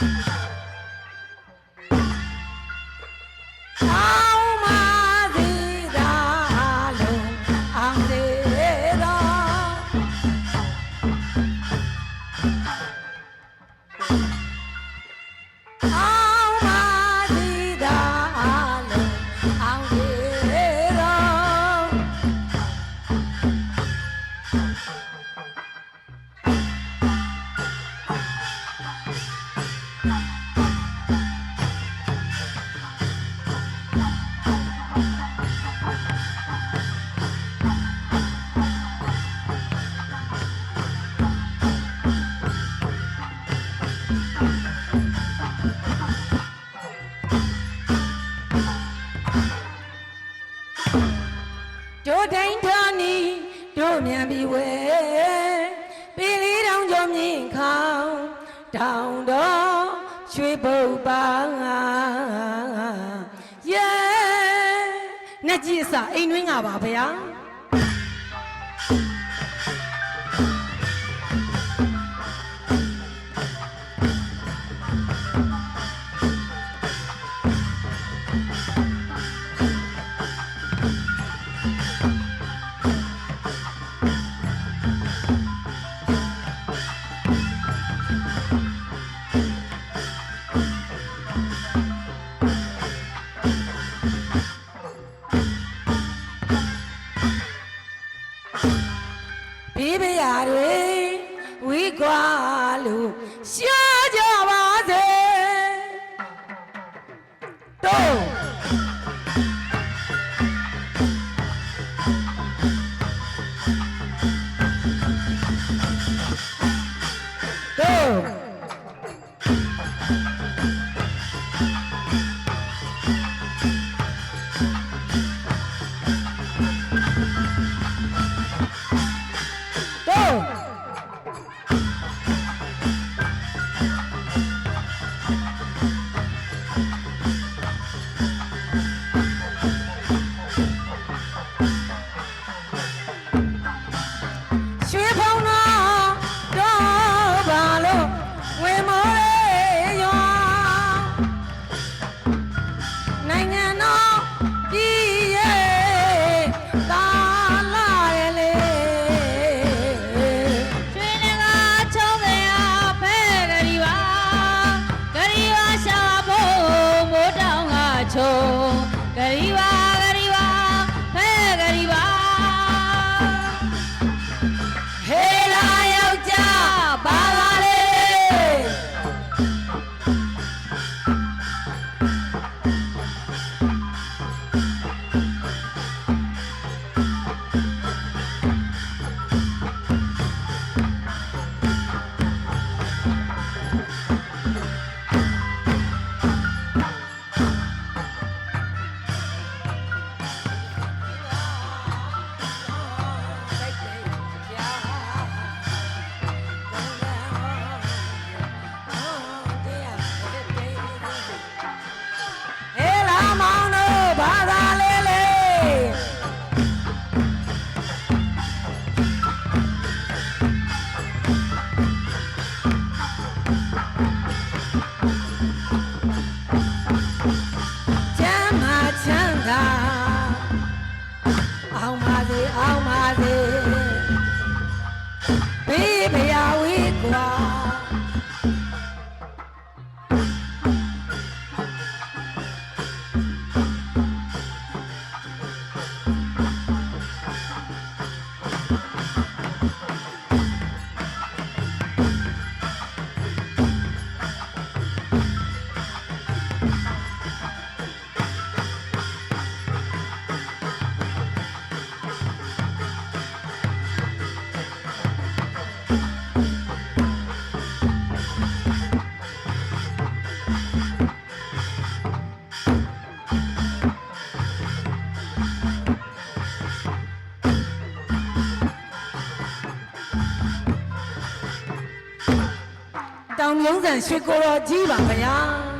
Mm-hmm. တောင်တော်ရွှေဘုတ်ပါငါယေနတ်ကြီးအစအိမ်တွင်းကပါဗျာ কালু সাজা told. how my အောင်လုံးစံရွှေကိုတော်ကြီးပါဗျာ